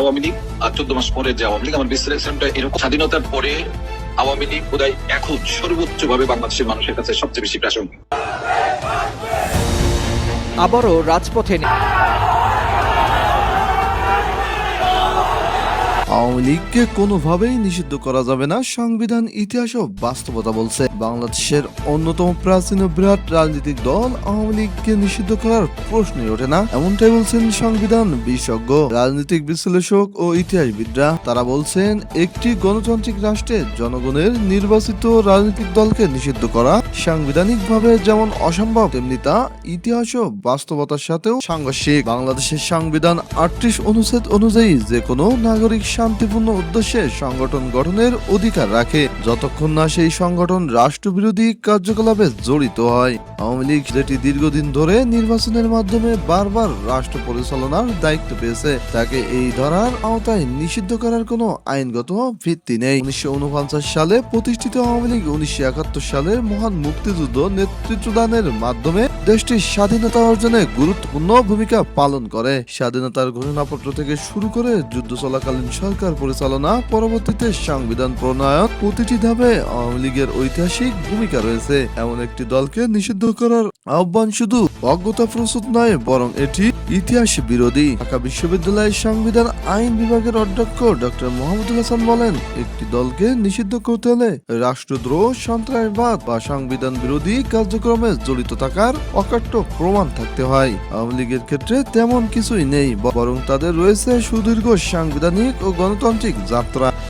আওয়ামী লীগ আর চোদ্দ মাস পরে যে আওয়ামী লীগ, আমার বিশ্লেষণটা এরকম স্বাধীনতার পরে আওয়ামী লীগ বোধহয় এখন সর্বোচ্চ ভাবে বাংলাদেশের মানুষের কাছে সবচেয়ে বেশি প্রাসঙ্গিক। আবারও রাজপথে আওয়ামী লীগকে কোনোভাবেই নিষিদ্ধ করা যাবে না, সংবিধান, ইতিহাস ও বাস্তবতা বলছে। বাংলাদেশের অন্যতম প্রাচীন বিরাট রাজনৈতিক দল আওয়ামী লীগকে নিষিদ্ধ করার প্রশ্নই ওঠে না। এমনটাই বলছেন সংবিধান বিশেষজ্ঞ, রাজনৈতিক বিশ্লেষক ও ইতিহাসবিদরা। তারা বলছেন, একটি গণতান্ত্রিক রাষ্ট্রে জনগণের নির্বাচিত রাজনৈতিক দলকে নিষিদ্ধ করা সাংবিধানিকভাবে যেমন অসম্ভব, তেমনি তা ইতিহাস ও বাস্তবতার সাথেও সাংঘর্ষিক। বাংলাদেশের সংবিধান আটত্রিশ অনুচ্ছেদ অনুযায়ী যে কোনো নাগরিক শান্তিপূর্ণ উদ্দেশ্যে সংগঠন গঠনের অধিকার রাখে। যতক্ষণ না সেই সংগঠন রাষ্ট্রবিরোধী কার্যকলাপে জড়িত হয়। আওয়ামী লীগ যেটি দীর্ঘদিন ধরে নির্বাচনের মাধ্যমে বারবার রাষ্ট্র পরিচালনার দায়িত্ব পেয়েছে। তাকে এই ধারার আওতায় নিষিদ্ধ করার কোনো আইনগত ভিত্তি নেই। উনিশশো সালে প্রতিষ্ঠিত আওয়ামী লীগ উনিশশো একাত্তর সালের মহান মুক্তিযুদ্ধ নেতৃত্বদানের মাধ্যমে দেশটির স্বাধীনতা অর্জনে গুরুত্বপূর্ণ ভূমিকা পালন করে। স্বাধীনতার ঘোষণাপত্র থেকে শুরু করে যুদ্ধ চলাকালীন সরকার পরিচালনা, পরবর্তীতে সংবিধান প্রণয়ন, প্রতিটি ধাপে আওয়ামী লীগের ঐতিহাসিক ভূমিকা রয়েছে। এমন একটি দলকে নিষিদ্ধ করার আহ্বান শুধু অজ্ঞতা প্রস্তুত নয়, বরং এটি ইতিহাস বিরোধী। ঢাকা বিশ্ববিদ্যালয়ের সংবিধান আইন বিভাগের অধ্যক্ষ ডক্টর মোহাম্মদুল হাসান বলেন, একটি দলকে নিষিদ্ধ করতে হলে রাষ্ট্রদ্রোহ, সন্ত্রাসবাদ বা সংবিধান বিরোধী কার্যক্রমে জড়িত থাকার অকাট্য প্রমাণ থাকতে হয়। আওয়ামী লীগের ক্ষেত্রে তেমন কিছুই নেই, বরং তাদের রয়েছে সুদীর্ঘ সাংবিধানিক ও গণতান্ত্রিক যাত্রা